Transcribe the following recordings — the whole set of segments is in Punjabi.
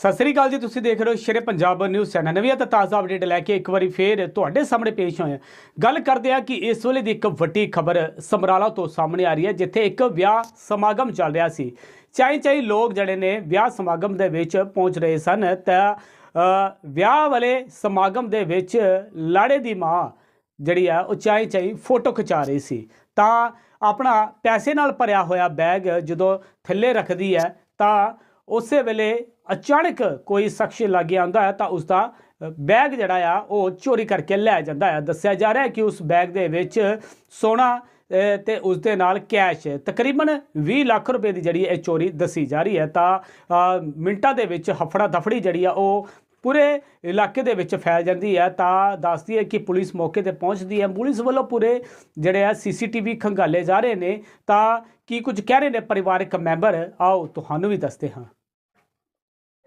ਸਤਿ ਸ੍ਰੀ ਅਕਾਲ ਜੀ, ਤੁਸੀਂ ਦੇਖ ਰਹੇ ਹੋ ਸ਼ੇਰੇ ਪੰਜਾਬ ਨਿਊਜ਼ ਚੈਨਲ। ਨਵੀਂ ਅਤੇ ਤਾਜ਼ਾ ਅਪਡੇਟ ਲੈ ਕੇ ਇੱਕ ਵਾਰੀ ਫੇਰ ਤੁਹਾਡੇ ਸਾਹਮਣੇ ਪੇਸ਼ ਹੋਏ ਹਾਂ। ਗੱਲ ਕਰਦੇ ਆ ਕਿ ਇਸ ਵੇਲੇ ਦੀ ਇੱਕ ਵੱਡੀ ਖਬਰ ਸਮਰਾਲਾ ਤੋਂ ਸਾਹਮਣੇ ਆ ਰਹੀ ਹੈ, ਜਿੱਥੇ ਇੱਕ ਵਿਆਹ ਸਮਾਗਮ ਚੱਲ ਰਿਹਾ ਸੀ। ਚਾਈ ਚਾਈ ਲੋਕ ਜਿਹੜੇ ਨੇ ਵਿਆਹ ਸਮਾਗਮ ਦੇ ਵਿੱਚ ਪਹੁੰਚ ਰਹੇ ਸਨ ਤਾਂ ਵਿਆਹ ਵਾਲੇ ਸਮਾਗਮ ਦੇ ਵਿੱਚ ਲਾੜੇ ਦੀ ਮਾਂ ਜਿਹੜੀ ਆ, ਉਹ ਚਾਈ ਚਾਈ ਫੋਟੋ ਖਿਚਾ ਰਹੀ ਸੀ। ਤਾਂ ਆਪਣਾ ਪੈਸੇ ਨਾਲ ਭਰਿਆ ਹੋਇਆ ਬੈਗ ਜਦੋਂ ਥੱਲੇ ਰੱਖਦੀ ਹੈ, ਤਾਂ ਉਸੇ ਵੇਲੇ ਅਚਾਨਕ ਕੋਈ ਸ਼ਖਸ ਲਾਗੇ ਆਉਂਦਾ ਹੈ ਤਾਂ ਉਸ ਦਾ ਬੈਗ ਜਿਹੜਾ ਆ ਉਹ ਚੋਰੀ ਕਰਕੇ ਲੈ ਜਾਂਦਾ ਹੈ। ਦੱਸਿਆ ਜਾ ਰਿਹਾ ਹੈ ਕਿ ਉਸ ਬੈਗ ਦੇ ਵਿੱਚ ਸੋਨਾ ਅ, ਤੇ ਉਸ ਦੇ ਨਾਲ ਕੈਸ਼ ਤਕਰੀਬਨ 20 ਲੱਖ ਰੁਪਏ ਦੀ ਜਿਹੜੀ ਇਹ ਚੋਰੀ ਦੱਸੀ ਜਾ ਰਹੀ ਹੈ ਤਾਂ ਮਿੰਟਾਂ ਦੇ ਵਿੱਚ ਹਫੜਾ ਦਫੜੀ ਜਿਹੜੀ ਆ ਉਹ ਪੂਰੇ ਇਲਾਕੇ ਦੇ ਵਿੱਚ ਫੈਲ ਜਾਂਦੀ ਹੈ। ਤਾਂ ਦੱਸਦੀ ਹੈ ਕਿ ਪੁਲਿਸ ਮੌਕੇ ਤੇ ਪਹੁੰਚਦੀ ਹੈ। ਪੁਲਿਸ ਵੱਲੋਂ ਪੂਰੇ ਜਿਹੜੇ ਆ ਸੀਸੀਟੀਵੀ ਖੰਗਾਲੇ ਜਾ ਰਹੇ ਨੇ। ਤਾਂ ਕੀ ਕੁਝ ਕਹਿ ਰਹੇ ਨੇ ਪਰਿਵਾਰਕ ਮੈਂਬਰ? ਆਓ ਤੁਹਾਨੂੰ ਵੀ ਦੱਸਦੇ ਹਾਂ।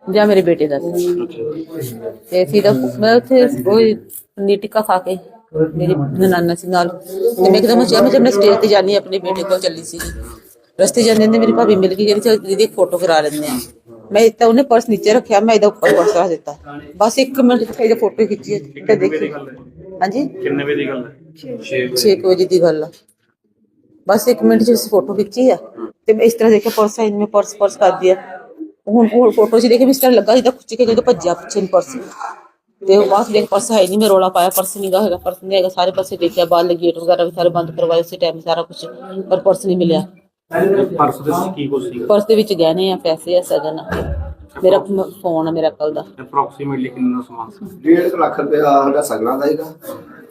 ਜਾਂ ਮੇਰੇ ਬੇਟੇ ਦਾ। ਤੇ ਅਸੀਂ ਤਾਂ ਮੈਂ ਉੱਥੇ ਉਹ ਪਨੀਰ ਖਾ ਕੇ ਮੇਰੀ ਨਨਾਨਾ ਸੀ ਨਾਲ। ਤੇ ਮੈਂ ਇੱਕਦਮ ਚਾਹ ਮੈਂ ਜਦ ਮੈਂ ਸਟੇਜ ਤੇ ਜਾਣੀ ਆਪਣੇ ਬੇਟੇ ਕੋਲ ਚੱਲੀ ਸੀ। ਰਸਤੇ ਜਾਂਦੇ ਨੇ ਮੇਰੀ ਭਾਬੀ ਮਿਲ ਗਈ ਜਿਹੜੀ ਦੀਦੀ ਫੋਟੋ ਕਰਾ ਲੈਂਦੇ ਆ ਮੈਂ ਤਾਂ ਉਹਨੇ ਪਰਸ ਨੀਚੇ ਰੱਖਿਆ ਮੈਂ ਇਹਦਾ ਉੱਪਰ ਪਰਸ ਰੱਖ ਦਿੱਤਾ ਬਸ 1 ਮਿੰਟ ਚ ਇਹਦੀ ਫੋਟੋ ਖਿੱਚੀ ਤੇ ਦੇਖੀ ਹਾਂਜੀ ਕਿੰਨੇ ਵਜੇ ਦੀ ਗੱਲ ਹੈ 6 ਵਜੇ ਦੀ ਗੱਲ ਆ ਬਸ 1 ਮਿੰਟ ਚ ਅਸੀਂ ਫੋਟੋ ਖਿੱਚੀ ਆ ਤੇ ਮੈਂ ਇਸ ਤਰ੍ਹਾਂ ਦੇਖਿਆ ਪਰਸ ਆਈ ਮੈਂ ਪਰਸ ਪਰਸ ਕਰ ਦਿਆ ਹੁਣ ਉਹ ਫੋਟੋ 'ਚ ਦੇਖੇ ਵੀ ਇਸ ਤਰ੍ਹਾਂ ਲੱਗਾ ਜਿੱਦਾਂ ਖੁੱਚ ਕੇ ਜਦੋਂ ਭੱਜਿਆ ਪਿੱਛੇ ਨੂੰ ਪਰਸ ਤੇ ਉਹ ਬਾਅਦ ਦੇਖ ਪਰਸ ਹੈ ਨਹੀਂ ਮੈਂ ਰੋਲਾ ਪਾਇਆ ਪਰਸ ਨਹੀਂ ਗਾ ਹੈਗਾ ਪਰਸ ਨਹੀਂ ਹੈਗਾ ਸਾਰੇ ਪਾਸੇ ਦੇਖਿਆ ਬਾਹਰ ਲੱਗੀ ਗੇਟ ਵਗੈਰਾ ਵੀ ਸਾਰੇ ਬੰਦ ਕਰਵਾਏ ਉਸੇ ਪਰਸ ਦੇ ਵਿੱਚ ਕੀ ਕੁਝ ਸੀਗਾ? ਪਰਸ ਦੇ ਵਿੱਚ ਗਹਿਣੇ ਆ ਪੈਸੇ ਆ ਸਗਨ ਆ। ਮੇਰਾ ਫੋਨ ਆ ਮੇਰਾ ਕੱਲ ਦਾ। ਅਪਰੋਕਸੀਮੇਟਲੀ ਕਿੰਨਾ ਸਮਾਨ ਸੀ? ਡੇਢ ਕੁ ਲੱਖ ਰੁਪਇਆ ਸਾਡਾ ਸਗਣਾ ਦਾ ਹੈਗਾ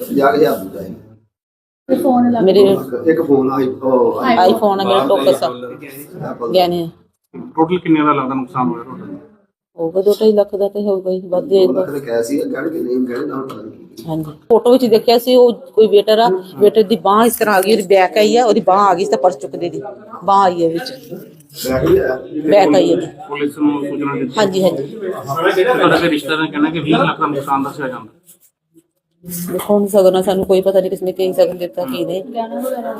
50000 ਦਾ ਹੈਗਾ ਮੇਰੇ ਇੱਕ ਫੋਨ ਆਈ ਉਹ ਆਈਫੋਨ ਆ ਮੇਰਾ ਟੋਕਸ ਆ। Apple ਗਹਿਣੇ ਆ। ਟੋਟਲ ਕਿੰਨੇ ਦਾ ਲੱਗਦਾ ਨੁਕਸਾਨ ਹੋਇਆ ਟੋਟਲ ਹੋਊਗਾ ਦੋ ਢਾਈ ਲੱਖ ਦਾ ਤੇ ਹੋਊਗਾ ਹੀ ਵੱਧ ਜਾਏਗਾ। ਲੱਖ ਦੇ ਕੈਸ ਸੀ ਗੜ ਕੇ ਨਹੀਂ ਗੜ ਨਾਲ ਪਤਾ ਨਹੀਂ ਹਾਂਜੀ। ਫੋਟੋ ਵਿੱਚ ਦੇਖਿਆ ਸੀ ਉਹ ਕੋਈ ਵੇਟਰ ਆ ਵੇਟਰ ਦੀ ਬਾਹ ਇਸ ਤਰ੍ਹਾਂ ਆ ਗਈ ਉਹਦੀ ਬੈਕ ਆਈ ਆ ਉਹਦੀ ਬਾਹ ਆ ਗਈ ਤਾਂ ਪਰਸ ਚੁੱਕਦੇ ਦੀ ਬਾਹ ਆਈ ਹੈ ਵਿੱਚ। ਬੈਕ ਆਈ ਹੈ ਪੁਲਿਸ ਨੂੰ ਸੂਚਨਾ ਦਿੱਤੀ। ਹਾਂਜੀ ਹਾਂਜੀ। ਤੁਹਾਡੇ ਦੇ ਰਿਸ਼ਤੇਦਾਰਾਂ ਨੇ ਕਹਿਣਾ ਕਿ 20 ਲੱਖ ਦਾ ਨੁਕਸਾਨ ਦੱਸਿਆ ਜਾਂਦਾ। ਦੇਖੋ ਹੁਣ ਸਗਨਾ ਸਾਨੂੰ ਕੋਈ ਪਤਾ ਨਹੀਂ ਕਿਸਨੇ ਕੀ ਸਗਨ ਦਿੱਤਾ ਕੀ ਨਹੀਂ।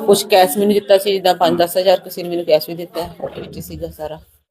ਕੁਝ ਕੈਸ਼ ਮੈਨੂੰ ਦਿੱਤਾ ਸੀ ਜਿੱਦਾਂ 5-10000 ਕਿਸੇ ਨੇ ਮੈਨੂੰ ਕੈਸ਼ ਵੀ ਦਿੱਤਾ ਫੋਟੋ ਵਿੱਚ ਸੀਗਾ ਸਾਰਾ।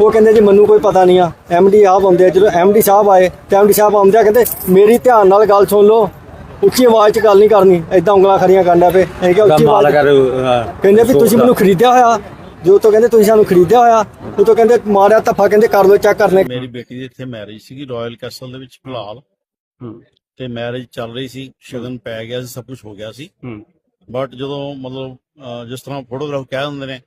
ਉਹ ਕਹਿੰਦੇ ਜੀ ਮੈਨੂੰ ਕੋਈ ਪਤਾ ਨਹੀਂ ਆ। ਐਮਡੀ ਆਪ ਆਉਂਦੇ ਆ। ਜਦੋਂ ਐਮਡੀ ਸਾਹਿਬ ਆਏ ਤੇ ਐਮਡੀ ਸਾਹਿਬ ਆਉਂਦੇ ਆ ਕਹਿੰਦੇ ਮੇਰੀ ਧਿਆਨ ਨਾਲ ਗੱਲ ਸੁਣ ਲਓ। ਉੱਚੀ ਆਵਾਜ਼ 'ਚ ਗੱਲ ਨਹੀਂ ਕਰਨੀ। ਐਦਾਂ ਉਂਗਲਾਂ ਖੜੀਆਂ ਕਰਨਾ ਪਏ। ਅਸੀਂ ਕਿਹਾ ਉੱਚੀ ਆਵਾਜ਼ ਕਹਿੰਦੇ ਵੀ ਤੁਸੀਂ ਮੈਨੂੰ ਖਰੀਦਿਆ ਹੋਇਆ। ਜੋ ਤੋਂ ਕਹਿੰਦੇ ਤੁਸੀਂ ਸਾਨੂੰ ਖਰੀਦਿਆ ਹੋਇਆ। ਉਹ ਤੋਂ ਕਹਿੰਦੇ ਮਾਰਿਆ ਧੱਫਾ ਕਹਿੰਦੇ ਕਰ ਲਓ ਚੈੱਕ ਕਰਨੇ। ਮੇਰੀ ਬੇਟੀ ਦੀ ਇੱਥੇ ਮੈਰਿਜ ਸੀਗੀ ਰਾਇਲ ਕੈਸਲ ਦੇ ਵਿੱਚ ਫਿਲਹਾਲ। ਤੇ ਮੈਰਿਜ ਚੱਲ ਰਹੀ ਸੀ ਸ਼ਗਨ ਪੈ ਗਿਆ ਸੀ ਸਭ ਕੁਝ ਹੋ ਗਿਆ ਸੀ। ਬਟ ਜਦੋਂ ਮਤਲਬ ਜਿਸ ਤਰ੍ਹਾਂ ਫੋਟੋਗ੍ਰਾਫ ਕਹਿ ਦਿੰਦੇ ਨੇ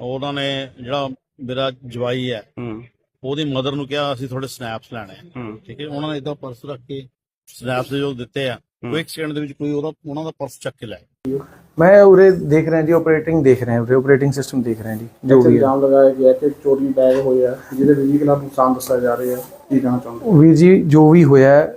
ਉਹਨਾਂ ਨੇ ਜਿਹੜਾ ਮੇਰਾ ਜਵਾਈ ਹੈ। ਹੂੰ। ਉਹਦੀ ਮਦਰ ਨੂੰ ਕਿਹਾ ਅਸੀਂ ਥੋੜੇ ਸਨੈਪਸ ਲੈਣੇ ਆ। ਹੂੰ। ਠੀਕ ਹੈ ਉਹਨਾਂ ਨੇ ਇਦਾਂ ਪਰਸ ਰੱਖ ਕੇ ਸਨੈਪਸ ਜੋ ਦਿੱਤੇ ਆ। ਕੁਇਕ ਸਕਿੰਟ ਦੇ ਵਿੱਚ ਕੋਈ ਉਹਦਾ ਉਹਨਾਂ ਦਾ ਪਰਸ ਚੱਕ ਕੇ ਲੈ। ਮੈਂ ਉਰੇ ਦੇਖ ਰਿਹਾ ਜੀ ਆਪਰੇਟਿੰਗ ਦੇਖ ਰਿਹਾ ਉਰੇ ਆਪਰੇਟਿੰਗ ਸਿਸਟਮ ਦੇਖ ਰਿਹਾ ਜੀ ਜੋ ਵੀ ਇਲਜ਼ਾਮ ਲਗਾਇਆ ਗਿਆ ਕਿ ਚੋਰੀ ਬੈਗ ਹੋਇਆ ਜਿਹਦੇ ਵਿੱਚ 20 ਲੱਖ ਨੁਕਸਾਨ ਦੱਸਿਆ ਜਾ ਰਿਹਾ ਹੈ ਕੀ ਕਹਿਣਾ ਚਾਹੁੰਦੇ ਵੀਰ ਜੀ ਜੋ ਵੀ ਹੋਇਆ ਹੈ,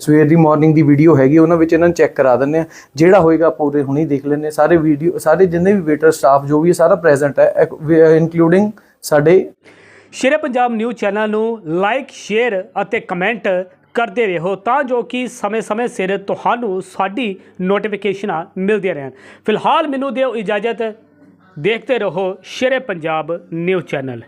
ਸਵੇਰ ਦੀ ਮਾਰਨਿੰਗ ਦੀ ਵੀਡੀਓ ਹੈਗੀ, ਉਹਨਾਂ ਵਿੱਚ ਇਹਨਾਂ ਨੂੰ ਚੈੱਕ ਕਰਾ ਦਿੰਦੇ ਆ ਜਿਹੜਾ ਹੋਏਗਾ ਆਪਾਂ ਉਰੇ ਹੁਣੇ ਦੇਖ ਲੈਂਦੇ ਸਾਰੇ ਵੀਡੀਓ ਸਾਰੇ ਜਿੰਨੇ ਵੀ ਵੇਟਰ ਸਟਾਫ ਜੋ ਵੀ ਸਾਰਾ ਪ੍ਰੈਜ਼ੈਂਟ ਹੈ। ਇਨਕਲੂਡਿੰਗ ਸਾਡੇ ਸ਼ੇਰੇ ਪੰਜਾਬ ਨਿਊਜ਼ ਚੈਨਲ ਨੂੰ ਲਾਈਕ ਸ਼ੇਅਰ ਅਤੇ ਕਮੈਂਟ ਕਰਦੇ ਰਹੋ ਤਾਂ ਜੋ ਕਿ ਸਮੇਂ-ਸਮੇਂ ਸਿਰ ਤੁਹਾਨੂੰ ਸਾਡੀ ਨੋਟੀਫਿਕੇਸ਼ਨਾਂ ਮਿਲਦੀਆਂ ਰਹਿਣ। ਫਿਲਹਾਲ ਮੈਨੂੰ ਦਿਓ ਇਜਾਜ਼ਤ। ਦੇਖਦੇ ਰਹੋ ਸ਼ੇਰੇ ਪੰਜਾਬ ਨਿਊਜ਼ ਚੈਨਲ